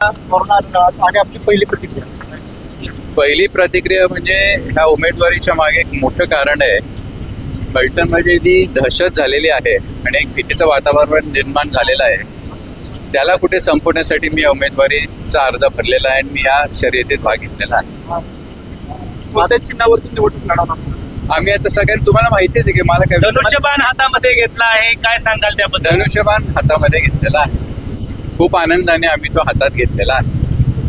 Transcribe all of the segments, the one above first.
आणि आपली पहिली प्रतिक्रिया. पहिली प्रतिक्रिया म्हणजे ह्या उमेदवारीच्या मागे एक मोठं कारण आहे. फलटणमध्ये जी दहशत झालेली आहे आणि एक भीतीचं वातावरण निर्माण झालेलं आहे त्याला कुठे संपवण्यासाठी मी उमेदवारीचा अर्ज भरलेला आहे आणि मी या शर्यतीत भाग घेतलेला आहे. चिन्हावरती निवडणूक लढवणार आहात? आम्ही आता सगळ्यांनी तुम्हाला माहितीच आहे की मला काय धनुष्यबाण हातामध्ये घेतला आहे. काय सांगाल त्याबद्दल? धनुष्यबाण हातामध्ये घेतलेला आहे. खूप आनंदाने आम्ही तो हातात घेतलेला आहे.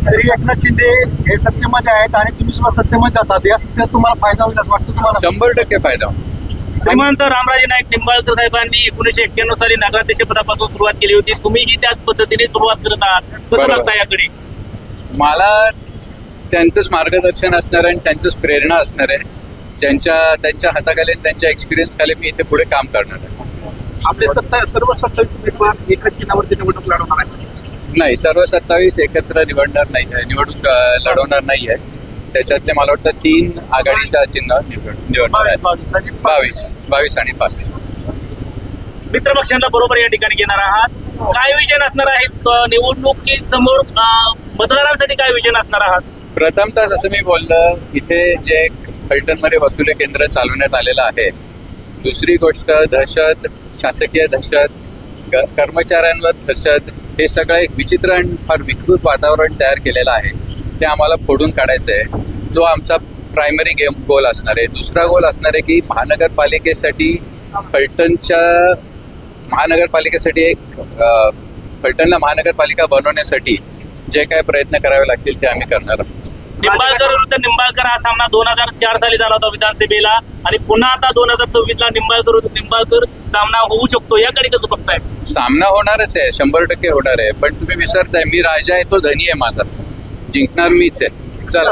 तरी एकनाथ शिंदे हे सत्तेमध्ये आहेत आणि तुम्ही सुद्धा सत्तेमध्ये जातात. या सत्तेत तुम्हाला फायदा होईल असं वाटतं तुम्हाला? शंभर टक्के फायदा होईल. श्रीमंत रामराजे नाईक निंबाळकर साहेबांनी एकोणीशे एक्क्याण्णव साली नगराध्यक्ष पदापासून सुरुवात केली होती. तुम्हीही त्याच पद्धतीने सुरुवात करत आहात. कसं बरोबर. लागतं याकडे? मला त्यांचंच मार्गदर्शन असणार आहे आणि त्यांचंच प्रेरणा असणार आहे. त्यांच्या त्यांच्या हाताखाली आणि त्यांच्या एक्सपिरियन्स खाली मी इथे पुढे काम करणार आहे. आपले सत्ता सर्व सत्तावीस उमेदवार एकाच चिन्हावरती निवडणूक लढवणार आहेत. नाही सर्व सत्तावीस एकत्र निवडणार नाही निवडणूक लढवणार नाही आहे त्याच्यातले मला वाटतं तीन आघाडीच्या चिन्ह निवड निवडणार बावीस बावीस आणि पाच. मित्रपक्षांना बरोबर या ठिकाणी घेणार आहात. काय विजन असणार आहेत अं, निवडणुकीसमोर अं, मतदारांसाठी काय विजन असणार आहात? प्रथमतः जसं मी बोललं इथे जे फलटणमध्ये वसुली केंद्र चालवण्यात आलेलं आहे. दुसरी गोष्ट दहशत शासकीय दहशत कर्मचाऱ्यांवर दहशत हे सगळं एक विचित्र आणि फार विकृत वातावरण तयार केलेलं आहे. ते आम्हाला फोडून काढायचं आहे तो आमचा प्रायमरी गेम गोल असणार आहे. दुसरा गोल असणार आहे की महानगरपालिकेसाठी फलटणच्या महानगरपालिकेसाठी एक फलटणला महानगरपालिका बनवण्यासाठी जे काय प्रयत्न करावे लागतील ते आम्ही करणार आहोत. निंबाळकर विरुद्ध निंबाळकर हा सामना दोन हजार चार साली झाला होता विधानसभेला. आणि पुन्हा आता दोन हजार सव्वीस ला निंबाळकर विरुद्ध निंबाळकर सामना होऊ शकतो. याकडे कसं बघताय? सामना होणारच आहे. शंभर टक्के होणार आहे. पण तुम्ही विसरताय. मी राजा आहे तो धनी आहे माझा. जिंकणार मीच आहे. चला.